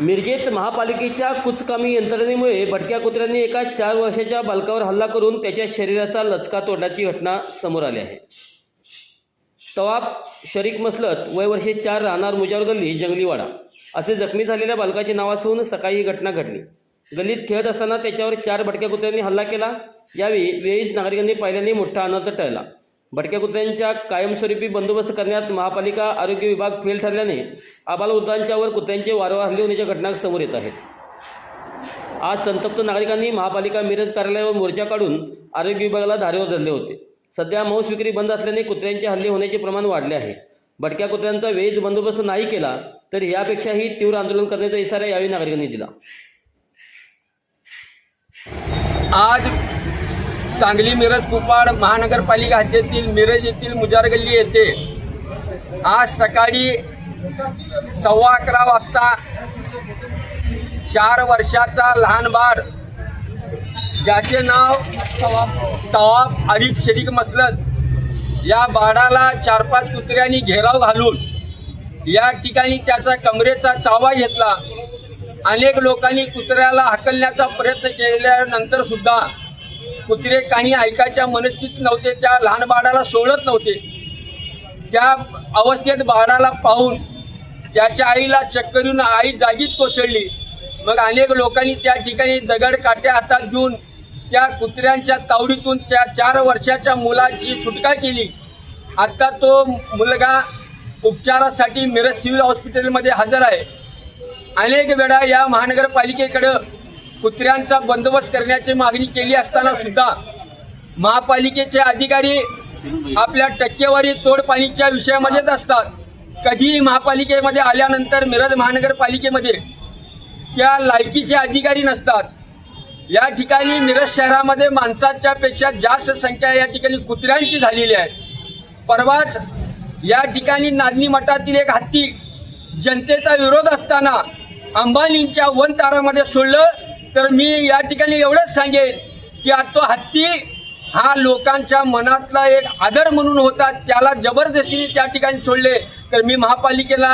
मिरजेत महापालिकेच्या कुचकामी यंत्रणेमुळे भटक्या कुत्र्यांनी एका चार वर्षाच्या बालकावर हल्ला करून त्याच्या शरीराचा लचका तोडण्याची घटना समोर आली आहे. तवाब शरीक मसलत वय वर्षे चार राहणार मुजावर गल्ली जंगलीवाडा. असे जखमी झालेल्या बालकाचे नाव असून सकाळी ही घटना घडली. गल्लीत खेळत असताना त्याच्यावर चार भटक्या कुत्र्यांनी हल्ला केला. यावेळी वेळीच नागरिकांनी पाहिल्याने मोठा अनर्थ टळला. भटक्या कुत्र्यांच्या कायमस्वरूपी बंदोबस्त करण्यात महापालिका आरोग्य विभाग फेल ठरल्याने आबालवृद्धांच्यावर कुत्र्यांचे वारंवार हल्ले होण्याच्या घटना समोर येत आहेत. आज संतप्त नागरिकांनी महापालिका मिरज कार्यालयावर मोर्चा काढून आरोग्य विभागाला धारेवर धरले होते. सध्या मांस विक्री बंद असल्याने कुत्र्यांचे हल्ले होण्याचे प्रमाण वाढले आहे. भटक्या कुत्र्यांचा वेळीच बंदोबस्त नाही केला तर यापेक्षाही तीव्र आंदोलन करण्याचा इशारा यावेळी नागरिकांनी दिला. आज सांगली मिरज कुपाड महानगरपालिका हद्दीतील मिरज येथील मुजार गल्ली येथे आज सकाळी सव्वा अकरा वाजता चार वर्षाचा लहान बाळ ज्याचे नाव तवाब आरिफ शरीक मसलत या बाळाला चार पाच कुत्र्यांनी घेराव घालून या ठिकाणी त्याचा कमरेचा चावा घेतला. अनेक लोकांनी कुत्र्याला हकलण्याचा प्रयत्न केल्यानंतर सुद्धा कुत्रे काही ऐकायच्या मनस्थितीत नव्हते त्या लहान बाळाला सोडत नव्हते. त्या अवस्थेत बाळाला पाहून त्याच्या आईला चक्कर येऊन आई जागीच कोसळली. मग अनेक लोकांनी त्या ठिकाणी दगड काट्या हातात घेऊन त्या कुत्र्यांच्या तावडीतून त्या चार वर्षाच्या मुलाची सुटका केली. आत्ता तो मुलगा उपचारासाठी मिरज सिव्हिल हॉस्पिटलमध्ये हजर आहे. अनेक वेळा या महानगरपालिकेकडं कुत्र्यांचा बंदोबस्त करण्याची मागणी केली असताना सुद्धा महापालिकेचे अधिकारी आपल्या टक्केवारी तोडपाणीच्या विषयामध्येच असतात. कधीही महापालिकेमध्ये आल्यानंतर मिरज महानगरपालिकेमध्ये त्या लायकीचे अधिकारी नसतात. या ठिकाणी मिरज शहरामध्ये माणसाच्या पेक्षा जास्त संख्या या ठिकाणी कुत्र्यांची झालेली आहे. परवाच या ठिकाणी नादनी मठातील एक हत्ती जनतेचा विरोध असताना अंबानींच्या वन तारामध्ये सोडलं तर मी या ठिकाणी एवढंच सांगेन की आज तो हत्ती हा लोकांच्या मनातला एक आदर म्हणून होता त्याला जबरदस्तीने त्या ठिकाणी सोडले. तर मी महापालिकेला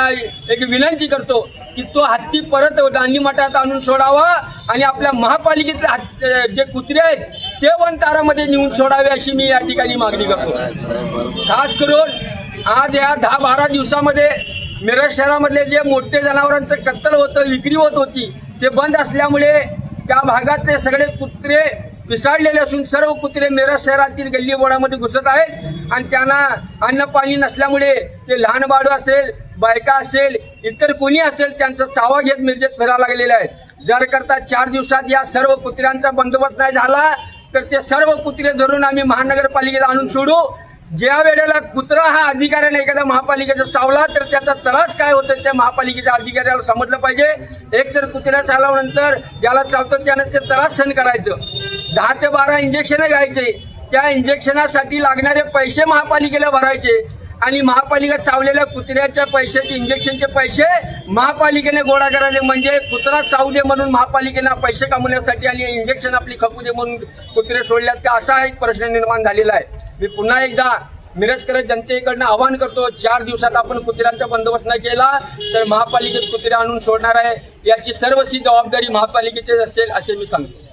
एक विनंती करतो की तो हत्ती परत दांडी मठात आणून सोडावा आणि आपल्या महापालिकेतले जे कुत्रे आहेत ते वन तारामध्ये नेऊन सोडावे अशी मी या ठिकाणी मागणी करतो. खास करून आज या दहा बारा दिवसामध्ये मिरज शहरामधले जे मोठे जनावरांचं कत्तल होतं विक्री होत होती ते बंद असल्यामुळे त्या भागातले सगळे कुत्रे पिसाळलेले असून सर्व कुत्रे मिरज शहरातील गल्ली बोडामध्ये घुसत आहेत आणि त्यांना अन्न पाणी नसल्यामुळे ते लहान बाळू असेल बायका असेल इतर कोणी असेल त्यांचा चावा घेत मिरजेत फिरायला लागलेले आहेत. जर करता चार दिवसात या सर्व कुत्र्यांचा बंदोबस्त नाही झाला तर ते सर्व कुत्रे धरून आम्ही महानगरपालिकेला आणून सोडू. ज्या वेळेला कुत्रा हा अधिकाऱ्याने एखाद्या महापालिकेचा चावला तर त्याचा त्रास काय होतं? त्या महापालिकेच्या अधिकाऱ्याला समजलं पाहिजे. एक तर कुत्र्या चालवल्यानंतर ज्याला चावतं त्यानं ते त्रास सहन करायचं. दहा ते बारा इंजेक्शन घ्यायचे. त्या इंजेक्शनासाठी लागणारे पैसे महापालिकेला भरायचे. आणि महापालिका चावलेल्या कुत्र्याच्या पैशाचे इंजेक्शनचे पैसे महापालिकेने गोळा करायचे म्हणजे कुत्रा चावू दे म्हणून महापालिकेला पैसे कमवण्यासाठी आणि इंजेक्शन आपली खपू दे म्हणून कुत्रे सोडल्यात का? असा एक प्रश्न निर्माण झालेला आहे. मी पुन्हा एकदा मिरजकर जनतेकडनं आवाहन करतो चार दिवसात आपण कुत्र्यांचा बंदोबस्त न केला तर महापालिकेत कुत्रे आणून सोडणार आहे. याची सर्वची जबाबदारी महापालिकेची असेल असे मी सांगतो.